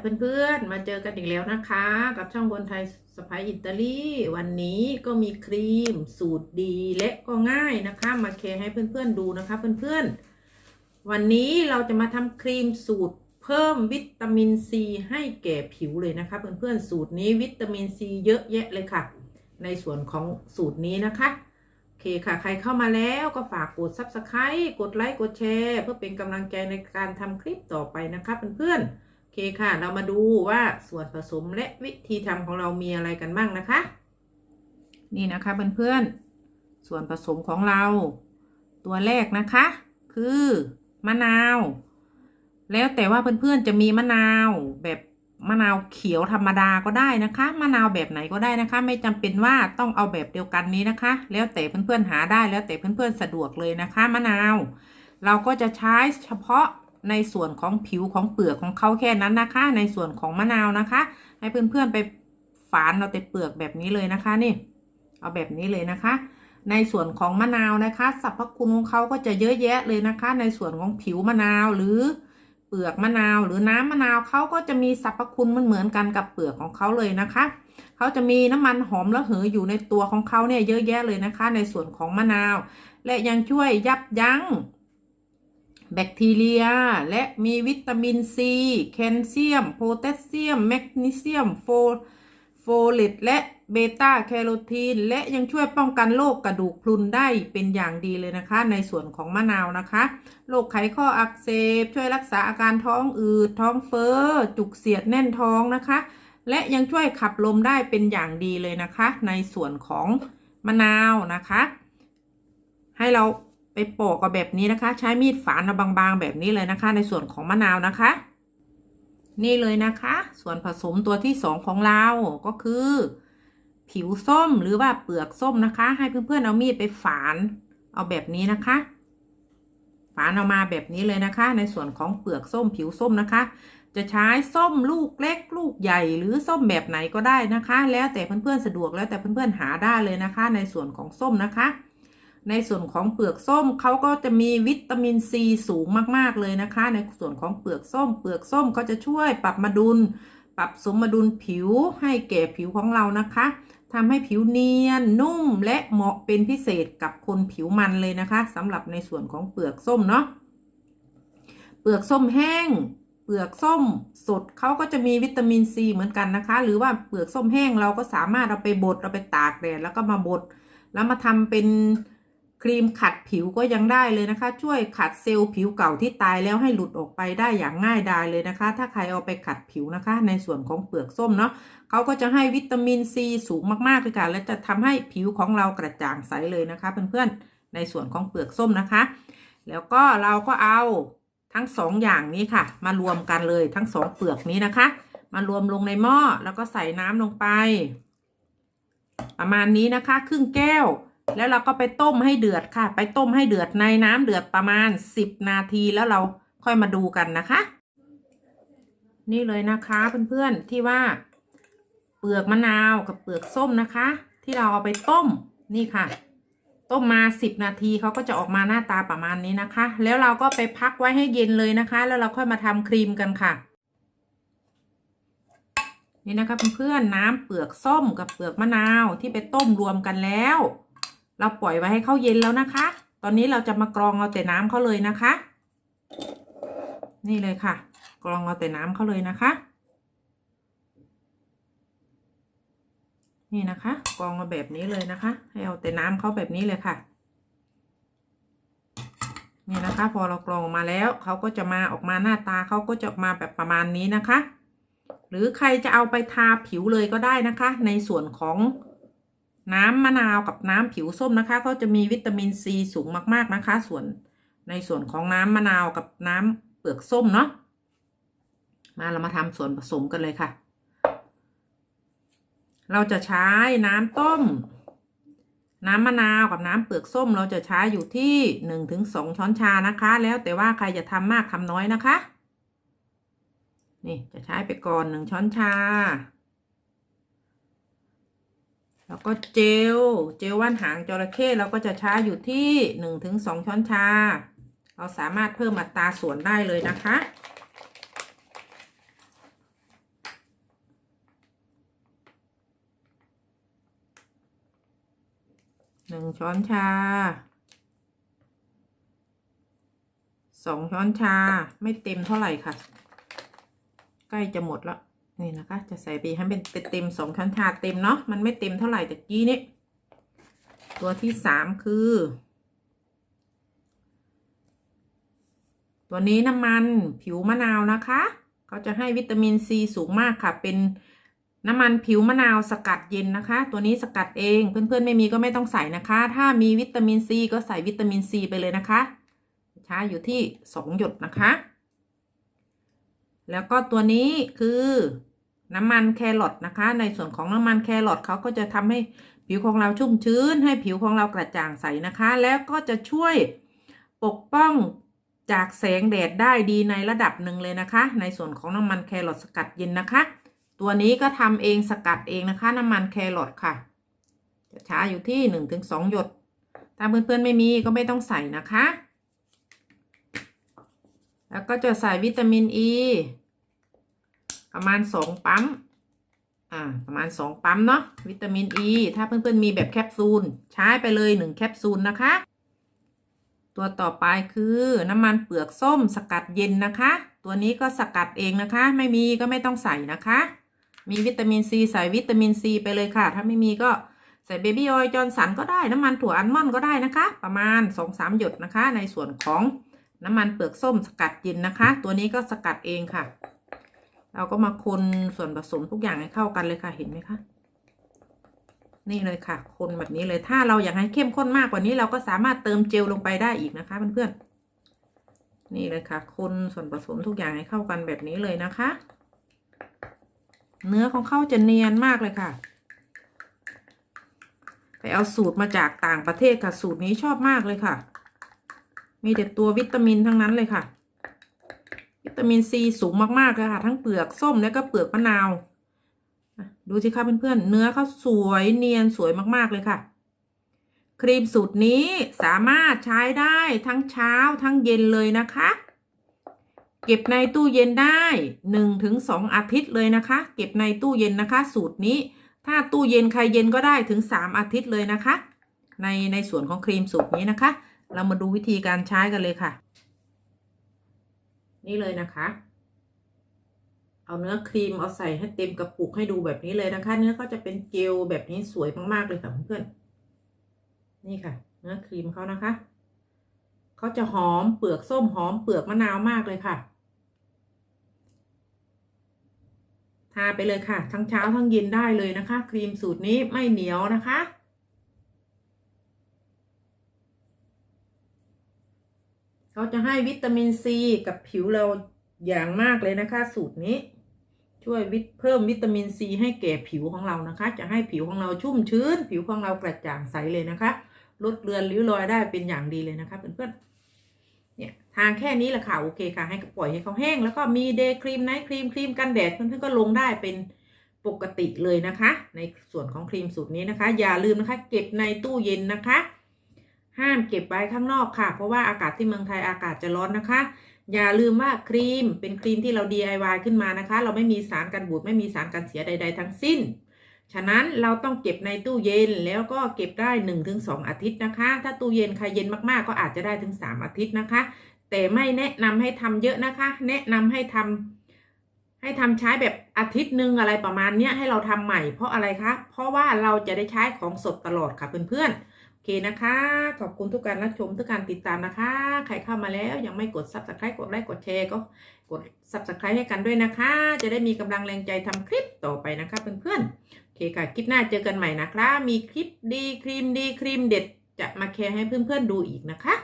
เพื่อนๆ มาเจอกันอีกแล้วนะคะ กับช่องบนไทยสไปอิตาลีวันนี้ก็มีครีมสูตรดีและก็ง่ายนะคะ มาแชร์ให้เพื่อนๆดูนะคะเพื่อนๆ วันนี้เราจะมาทำครีมสูตรเพิ่มวิตามินซีให้แก่ผิวเลยนะคะเพื่อนๆ สูตรนี้วิตามินซีเยอะแยะเลยค่ะ ในส่วนของสูตรนี้นะคะโอเคค่ะ ใครเข้ามาแล้วก็ฝากกด subscribe กดไลค์กดแชร์ เพื่อเป็นกำลังใจในการทำคลิปต่อไปนะคะเพื่อนๆ เคค่ะ เรามาดูว่าส่วนผสมและวิธีทำของเรามีอะไรกันบ้างนะคะ นี่นะคะเพื่อนๆ ส่วนผสมของเรา ตัวแรกนะคะ คือมะนาว แล้วแต่ว่าเพื่อนๆจะมีมะนาวแบบมะนาวเขียวธรรมดาก็ได้นะคะ มะนาวแบบไหนก็ได้นะคะ ไม่จำเป็นว่าต้องเอาแบบเดียวกันนี้นะคะ แล้วแต่เพื่อนๆหาได้แล้วแต่เพื่อนๆสะดวกเลยนะคะ มะนาว เราก็จะใช้เฉพาะ ในส่วนของผิวของเปลือกของเขาแค่นั้นนะคะ ในส่วนของมะนาวนะคะ ให้เพื่อนๆไปฝานเราแต่เปลือกแบบนี้เลยนะคะนี่ เอาแบบนี้เลยนะคะ ในส่วนของมะนาวนะคะสรรพคุณของเขาก็จะเยอะแยะเลยนะคะ ในส่วนของผิวมะนาวหรือเปลือกมะนาวหรือน้ำมะนาวเขาก็จะมีสรรพคุณมันเหมือนกันกับเปลือกของเขาเลยนะคะเขาจะมีน้ำมันหอมระเหยอยู่ในตัวของเขาเนี่ยเยอะแยะเลยนะคะ ในส่วนของมะนาว และยังช่วยยับยั้ง แบคทีเรีย และมีวิตามินซี แคลเซียม โพแทสเซียม แมกนีเซียม โฟโฟเลตและเบต้าแคโรทีน และยังช่วยป้องกันโรคกระดูกพรุนได้เป็นอย่างดีเลยนะคะ ในส่วนของมะนาวนะคะโรคไขข้ออักเสบ ช่วยรักษาอาการท้องอืด ท้องเฟ้อ จุกเสียดแน่นท้องนะคะ และยังช่วยขับลมได้เป็นอย่างดีเลยนะคะ ในส่วนของมะนาวนะคะ ให้เรา ไปปอกกับแบบนี้นะคะ ใช้มีดฝานเอาบางๆแบบนี้เลยนะคะ ในส่วนของมะนาวนะคะ นี่เลยนะคะ ส่วนผสมตัวที่สองของเราก็คือ ผิวส้มหรือว่าเปลือกส้มนะคะ ให้เพื่อนๆเอามีดไปฝานเอาแบบนี้นะคะ ฝานออกมาแบบนี้เลยนะคะ ในส่วนของเปลือกส้มผิวส้มนะคะ จะใช้ส้มลูกเล็ก ลูกใหญ่หรือส้มแบบไหนก็ได้นะคะ แล้วแต่เพื่อนๆสะดวกแล้วแต่เพื่อนๆหาได้เลยนะคะ ในส่วนของส้มนะคะ ในส่วนของเปลือกส้มเขาก็จะมีวิตามินซีสูงมาก ๆ เลยนะคะ ในส่วนของเปลือกส้ม เปลือกส้มก็จะช่วยปรับมาดุล ปรับสมดุลผิวให้แก่ผิวของเรานะคะทำให้ผิวเนียนนุ่มและเหมาะเป็นพิเศษกับคนผิวมันเลยนะคะสำหรับในส่วนของเปลือกส้มเนาะเปลือกส้มแห้ง เปลือกส้มสดเขาก็จะมีวิตามินซีเหมือนกันนะคะ หรือว่าเปลือกส้มแห้งเราก็สามารถเอาไปบดเอาไปตากแดดแล้วก็มาบดแล้วมาทำเป็น ครีมขัดผิวก็ยังได้เลยนะคะ ช่วยขัดเซลล์ผิวเก่าที่ตายแล้วให้หลุดออกไปได้อย่างง่ายดายเลยนะคะ ถ้าใครเอาไปขัดผิวนะคะ ในส่วนของเปลือกส้มเนาะเขาก็จะให้วิตามินซีสูงมากๆเลยค่ะและจะทำให้ผิวของเรากระจ่างใสเลยนะคะ เพื่อนๆในส่วนของเปลือกส้มนะคะ แล้วก็เราก็เอาทั้งสองอย่างนี้ค่ะ มารวมกันเลยทั้งสองเปลือกนี้นะคะ มารวมลงในหม้อแล้วก็ใส่น้ำลงไป ประมาณนี้นะคะ ครึ่งแก้ว แล้วเราก็ไปต้มให้เดือดค่ะ ไปต้มให้เดือดในน้ำเดือดประมาณสิบนาทีแล้วเราค่อยมาดูกันนะคะ นี่เลยนะคะเพื่อนๆที่ว่า เปลือกมะนาวกับเปลือกส้มนะคะ ที่เราเอาไปต้มนี่ค่ะ ต้มมาสิบนาทีเขาก็จะออกมาหน้าตาประมาณนี้นะคะ แล้วเราก็ไปพักไว้ให้เย็นเลยนะคะ แล้วเราค่อยมาทำครีมกันค่ะนี่นะคะเพื่อนๆน้ำเปลือกส้มกับเปลือกมะนาวที่ไปต้มรวมกันแล้ว เราปล่อยไว้ให้เขาเย็นแล้วนะคะ ตอนนี้เราจะมากรองเอาแต่น้ำเขาเลยนะคะ นี่เลยค่ะ กรองเอาแต่น้ำเขาเลยนะคะ นี่นะคะ กรองมาแบบนี้เลยนะคะ ให้เอาแต่น้ำเขาแบบนี้เลยค่ะนี่นะคะ พอเรากรองมาแล้วเขาก็จะมาออกมาหน้าตาเขาก็จะออกมาแบบประมาณนี้นะคะ หรือใครจะเอาไปทาผิวเลยก็ได้นะคะ ในส่วนของ น้ำมะนาวกับน้ำผิวส้มนะคะก็จะมีวิตามินซีสูงมากๆนะคะ ส่วนในส่วนของน้ำมะนาวกับน้ำเปลือกส้มเนาะมาเรามาทำส่วนผสมกันเลยค่ะ เราจะใช้น้ำต้ม น้ำมะนาวกับน้ำเปลือกส้ม เราจะใช้อยู่ที่หนึ่งถึงสองช้อนชานะคะ แล้วแต่ว่าใครจะทำมากทำน้อยนะคะ นี่จะใช้ไปก่อนหนึ่งช้อนชา แล้วก็เจล เจลว่านหางจระเข้เราก็จะช้าอยู่ที่หนึ่งถึงสองช้อนชา เราสามารถเพิ่มอัตราส่วนได้เลยนะคะ หนึ่งช้อนชาสองช้อนชาไม่เต็มเท่าไหร่ค่ะ ใกล้จะหมดแล้ว นี่นะคะ จะใส่ไปให้เป็นเต็มสองช้อนชาเต็มเนาะมันไม่เต็มเท่าไหร่แต่กี้นี้ตัวที่สามคือ ตัวนี้น้ำมันผิวมะนาวนะคะเขาจะให้วิตามินซีสูงมากค่ะ เป็นน้ำมันผิวมะนาวสกัดเย็นนะคะ ตัวนี้สกัดเองเพื่อนๆไม่มีก็ไม่ต้องใส่นะคะ ถ้ามีวิตามินซีก็ใส่วิตามินซีไปเลยนะคะใช้อยู่ที่สองหยดนะคะ แล้วก็ตัวนี้คือ น้ำมันแครอทนะคะ ในส่วนของน้ำมันแครอทเขาก็จะทำให้ผิวของเราชุ่มชื้น ให้ผิวของเรากระจ่างใสนะคะ แล้วก็จะช่วยปกป้องจากแสงแดดได้ดีในระดับหนึ่งเลยนะคะ ในส่วนของน้ำมันแครอทสกัดเย็นนะคะ ตัวนี้ก็ทำเองสกัดเองนะคะ น้ำมันแครอทค่ะ จะใช้อยู่ที่หนึ่งถึงสองหยด ถ้าเพื่อนๆไม่มีก็ไม่ต้องใส่นะคะ แล้วก็จะใส่วิตามินอ e, ี ประมาณสองปั๊ม อ่า ประมาณสองปั๊มเนาะวิตามินอ e, ีถ้าเพื่อนๆมีแบบแคปซูล ใช้ไปเลยหนึ่งแคปซูลนะคะ ตัวต่อไปคือน้ำมันเปลือกส้มสกัดเย็นนะคะ ตัวนี้ก็สกัดเองนะคะ ไม่มีก็ไม่ต้องใส่นะคะ มีวิตามินซีใส่วิตามินซีไปเลยค่ะ ถ้าไม่มีก็ใส่เบบี้ออยล์จอร์นสันก็ได้น้ำมันถั่วอัลมอนด์ก็ได้นะคะ ประมาณสองสามหยดนะคะ ในส่วนของน้ำมันเปลือกส้มสกัดเย็นนะคะ ตัวนี้ก็สกัดเองค่ะ เราก็มาคนส่วนผสมทุกอย่างให้เข้ากันเลยค่ะเห็นไหมคะนี่เลยค่ะ คนแบบนี้เลยถ้าเราอยากให้เข้มข้นมากกว่านี้เราก็สามารถเติมเจลลงไปได้อีกนะคะเพื่อนๆนี่เลยค่ะ คนส่วนผสมทุกอย่างให้เข้ากันแบบนี้เลยนะคะ เนื้อของเขาจะเนียนมากเลยค่ะไปเอาสูตรมาจากต่างประเทศค่ะ สูตรนี้ชอบมากเลยค่ะ มีแต่ตัววิตามินทั้งนั้นเลยค่ะ วิตามินซีสูงมากๆเลยค่ะ ทั้งเปลือกส้มและก็เปลือกมะนาว ดูสิคะเพื่อนๆเนื้อเขาสวยเนียนสวยมากๆเลยค่ะ ครีมสูตรนี้สามารถใช้ได้ทั้งเช้าทั้งเย็นเลยนะคะ เก็บในตู้เย็นได้หนึ่งถึงสองอาทิตย์เลยนะคะ เก็บในตู้เย็นนะคะ สูตรนี้ ถ้าตู้เย็นใครเย็นก็ได้ถึงสามอาทิตย์เลยนะคะ ในในส่วนของครีมสูตรนี้นะคะ เรามาดูวิธีการใช้กันเลยค่ะ นี่เลยนะคะ เอาเนื้อครีมเอาใส่ให้เต็มกระปุกให้ดูแบบนี้เลยนะคะ เนื้อก็จะเป็นเจลแบบนี้สวยมากๆเลยค่ะเพื่อนนี่ค่ะ เนื้อครีมเขานะคะเขาจะหอมเปลือกส้มหอมเปลือกมะนาวมากเลยค่ะทาไปเลยค่ะ ทั้งเช้าทั้งเย็นได้เลยนะคะ ครีมสูตรนี้ไม่เหนียวนะคะ เขาจะให้วิตามินซีกับผิวเราอย่างมากเลยนะคะ สูตรนี้ ช่วยวิตเพิ่มวิตามินซีให้แก่ผิวของเรานะคะ จะให้ผิวของเราชุ่มชื้น ผิวของเรากระจ่างใสเลยนะคะ ลดเลือนริ้วรอยได้เป็นอย่างดีเลยนะคะเพื่อนๆเนี่ยทางแค่นี้แหละค่ะโอเคค่ะ ให้ปล่อยให้เขาแห้ง แล้วก็มีเดย์ครีมไนท์ครีมครีมกันแดดเพื่อนๆก็ลงได้เป็นปกติเลยนะคะ ในส่วนของครีมสูตรนี้นะคะ อย่าลืมนะคะ เก็บในตู้เย็นนะคะ ห้ามเก็บไว้ข้างนอกค่ะ เพราะว่าอากาศที่เมืองไทยอากาศจะร้อนนะคะ อย่าลืมว่าครีมเป็นครีมที่เรา DIY ขึ้นมานะคะ เราไม่มีสารกันบูดไม่มีสารกันเสียใด ๆ ทั้งสิ้น ฉะนั้นเราต้องเก็บในตู้เย็นแล้วก็เก็บได้ 1-2 อาทิตย์นะคะ ถ้าตู้เย็นใครเย็นมากๆ ก็อาจจะได้ถึง 3 อาทิตย์นะคะ แต่ไม่แนะนำให้ทำเยอะนะคะ แนะนำให้ทำ ให้ทำใช้แบบอาทิตย์หนึ่งอะไรประมาณเนี้ยให้เราทำใหม่เพราะอะไรคะเพราะว่าเราจะได้ใช้ของสดตลอดค่ะเพื่อนๆโอเคนะคะ ขอบคุณทุกการรับชมทุกการติดตามนะคะ ใครเข้ามาแล้วยังไม่กด subscribe กดไลค์กดแชร์ก็กด subscribe ให้กันด้วยนะคะ จะได้มีกำลังแรงใจทำคลิปต่อไปนะคะเพื่อนๆโอเคค่ะ คลิปหน้าเจอกันใหม่นะคะ มีคลิปดีครีมดีครีมเด็ดจะมาแชร์ให้เพื่อนๆดูอีกนะคะ